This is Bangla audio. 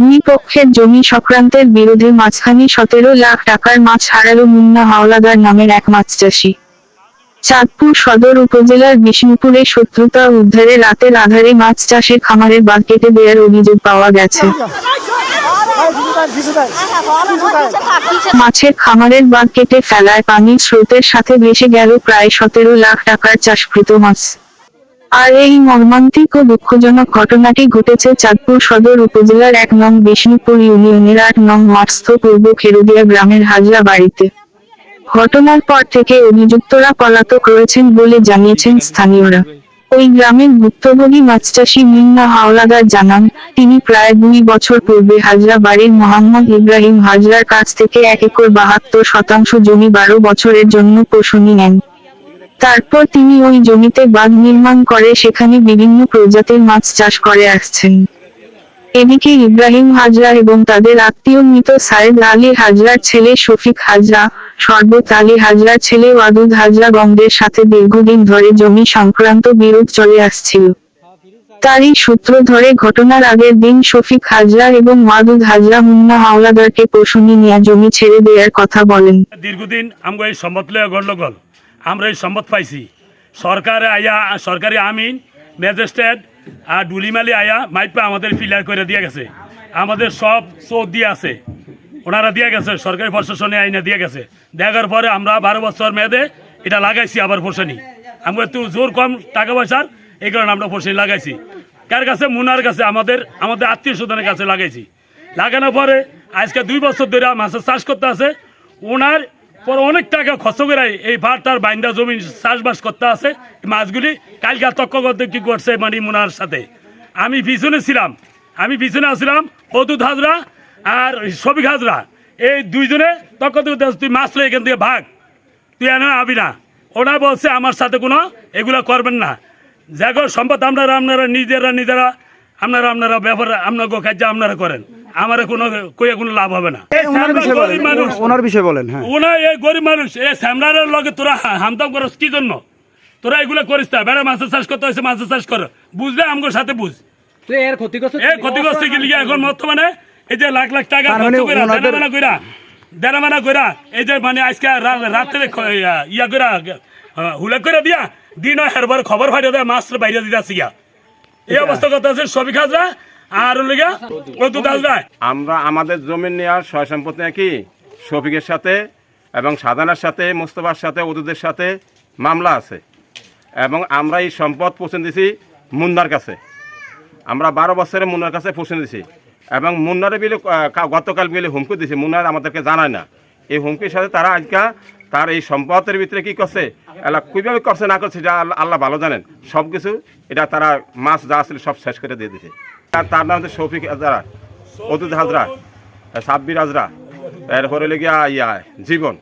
দুই পক্ষের জমি সংক্রান্তের বিরোধে মাঝখানে সতেরো লাখ টাকার মাছ হারালো মুন্না হাওলাদার নামের এক মাছ চাষি। চাঁদপুর সদর উপজেলার বিষ্ণুপুরে শত্রুতা উদ্ধারে রাতের আধারে মাছ চাষের খামারের বাঁধ কেটে দেওয়ার অভিযোগ পাওয়া গেছে। মাছের খামারের বাঁধ কেটে ফেলায় পানির স্রোতের সাথে ভেসে গেল প্রায় সতেরো লাখ টাকার চাষকৃত মাছ। আর এই মর্মান্তিক ও দুঃখজনক ঘটনাটি ঘটেছে চাঁদপুর সদর উপজেলার এক নং বিষ্ণুপুর ইউনিয়নের আট নং মার্স্থ পূর্ব খেরুদিয়া গ্রামের হাজরা বাড়িতে। ঘটনার পর থেকে অভিযুক্তরা পলাতক রয়েছেন বলে জানিয়েছেন স্থানীয়রা। ওই গ্রামের ভুক্তভোগী মাছচাষী মিন্না হাওলাদার জানান, তিনি প্রায় দুই বছর পূর্বে হাজরা বাড়ির মোহাম্মদ ইব্রাহিম হাজরার কাছ থেকে এক একর বাহাত্তর শতাংশ জমি বারো বছরের জন্য পোষণী নেন। তারপর তিনি ওই জমিতে বাঁধ নির্মাণ করে সেখানে বিভিন্ন প্রজাতির মাছ চাষ করে আসছেন। এদিকে ইব্রাহিম হাজরা এবং তাদের আত্মীয় মৃত সায়েদ আলী হাজরার ছেলে শফিক হাজরা, শরবত আলী হাজরার ছেলে ওয়াদুদ হাজরা গঙ্গের সাথে দীর্ঘদিন ধরে জমি সংক্রান্ত বিরোধ চলে আসছিল। তারই সূত্র ধরে ঘটনার আগের দিন শফিক হাজরা এবং ওয়াদুদ হাজরা মুন্না হাওলাদারকে পোষণী নিয়ে জমি ছেড়ে দেওয়ার কথা বলেন। দীর্ঘদিন আমরা এই সম্পদ গণ্ডগোল আমরা এই সম্পদ পাইছি। সরকারে আয়া, সরকারি আমিন, ম্যাজিস্ট্রেট, আর ডুলিমালি আয়া মাইপা আমাদের ফিলার করে দিয়ে গেছে। আমাদের সব চোখ দিয়ে আছে। ওনারা দিয়ে গেছে, সরকারি প্রশাসনে আইনা দিয়ে গেছে। দেখার পরে আমরা বারো বছর মেয়াদে এটা লাগাইছি আবার ফসনি আমরা একটু জোর কম টাকা পয়সার, এই কারণে আমরা ফসনি লাগাইছি। কার কাছে? মুনার কাছে, আমাদের আমাদের আত্মীয় স্বজনের কাছে লাগাইছি। লাগানোর পরে আজকে দুই বছর ধরে মাছের চাষ করতে আছে। ওনার পর অনেক টাকা খরচ করে এই ভাত তার বাইন্দা জমি চাষবাস করতে আছে মাছগুলি। কালকা তক্ক করতে কি করছে মানে মুনার সাথে। আমি পিছনে ছিলাম। আমি পিছনে আসছিলাম অদুত হাজরা আর সবিক হাজরা। এই দুইজনে তক্ক তুই মাছ লই এখান থেকে ভাগ। তুই এনে আবি না। ওরা বলছে, আমার সাথে কোনো এগুলো করবেন না। জাগো সম্পদ আপনারা আপনারা নিজেরা নিজেরা, আপনারা আপনারা ব্যাপার আপনার কাজ আপনারা করেন। আমার কোনো লাভ হবে না। ওনার বিষয়ে গরিব মানুষ। বলেন ওনার হ্যাঁ। ওনার এই গরিব মানুষ এই স্যামলারের লগে তোরা হা- হামতাম করস কি জন্য? তোরা এগুলো করিস না বেড়া মাছের চাষ করতে হয়েছে মাছের চাষ কর। বুঝলে আমগোর সাথে বুঝ। এর ক্ষতিগ্রস্ত এই ক্ষতিগ্রস্ত কি লিগে এখন বর্তমানে? এই যে লাখ লাখ টাকা খরচ মানে কইরা দেনামানা কইরা দেনামানা কইরা এই যে মানে আজকে রাত্রে ইয়া- ইয়া কইরা হুলা কইরা দিয়া দিন হেরবার খবর ফাইটা দেয় মাছ বাইরে দিতে আসি গিয়া। এই অবস্থা কথা আছে সবই খাজরা আমরা আমাদের জমি নেওয়ার সয় সম্পত্তি নাকি শফিকের সাথে এবং সাদানার সাথে, মোস্তফার সাথে ওদের সাথে মামলা আছে। এবং আমরা এই সম্পদ পৌঁছে দিছি মুন্নার কাছে। আমরা বারো বছরে মুন্নার কাছে পৌঁছে দিছি এবং মুন্নারে বিলে গতকাল বিলে হুমকি দিছি মুন্নার আমাদেরকে জানায় না। এই হুমকির সাথে তারা আজকা তার এই সম্পদের ভিতরে কি করছে এলা কীভাবে করছে, না করছে এটা আল্লাহ- ভালো জানেন। সব কিছু এটা তারা মাছ যা আসলে সব শেষ করে দিয়ে দিছে তার নাম হচ্ছে শফিক হাজরা অতুত হাজরা সাব্বির হাজরা এরপরে লেগে ইয়া জীবন।